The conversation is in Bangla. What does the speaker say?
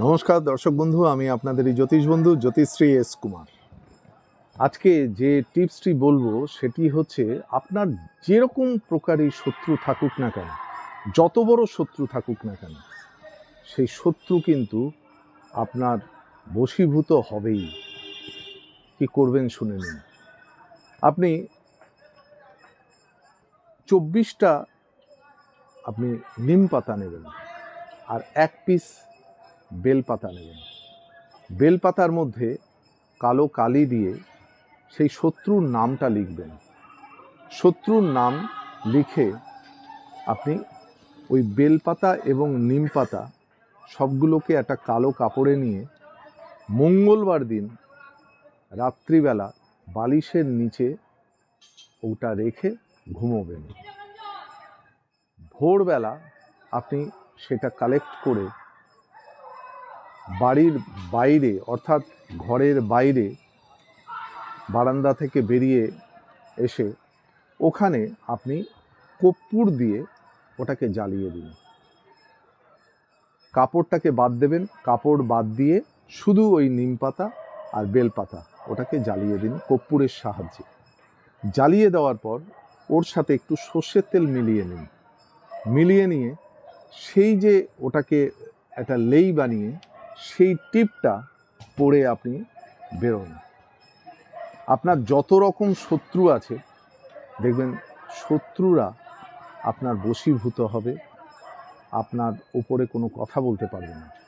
নমস্কার, দর্শক বন্ধু, আমি আপনাদের এই জ্যোতিষ বন্ধু, জ্যোতিশ্রী এস কুমার। আজকে যে টিপসটি বলব, সেটি হচ্ছে আপনার যেরকম প্রকারই শত্রু থাকুক না কেন, যত বড় শত্রু থাকুক না কেন, সেই শত্রু কিন্তু আপনার বশীভূত হবেই। কি করবেন শুনে নিন। আপনি চব্বিশটা আপনি নিম পাতা নেবেন, আর এক পিস বেলপাতা নেবেন বেলপাতার মধ্যে কালো কালি দিয়ে সেই শত্রুর নামটা লিখবেন। শত্রুর নাম লিখে আপনি ওই বেলপাতা এবং নিম পাতা সবগুলোকে একটা কালো কাপড়ে নিয়ে মঙ্গলবার দিন রাত্রিবেলা বালিশের নিচে ওটা রেখে ঘুমোবেন। ভোরবেলা আপনি সেটা কালেক্ট করে বাড়ির বাইরে, অর্থাৎ ঘরের বাইরে বারান্দা থেকে বেরিয়ে এসে ওখানে আপনি কর্পূর দিয়ে ওটাকে জ্বালিয়ে দিন। কাপড়টাকে বাদ দেবেন, কাপড় বাদ দিয়ে শুধু ওই নিম পাতা আর বেলপাতা ওটাকে জ্বালিয়ে দিন কর্পূরের সাহায্যে। জ্বালিয়ে দেওয়ার পর ওর সাথে একটু সর্ষের তেল মিলিয়ে নিন। মিলিয়ে নিয়ে সেই যে ওটাকে একটা লেই বানিয়ে সেই টিপটা পড়ে আপনি বেরোন। আপনার যত রকম শত্রু আছে, দেখবেন শত্রুরা আপনার বশীভূত হবে, আপনার উপরে কোনো কথা বলতে পারবে না।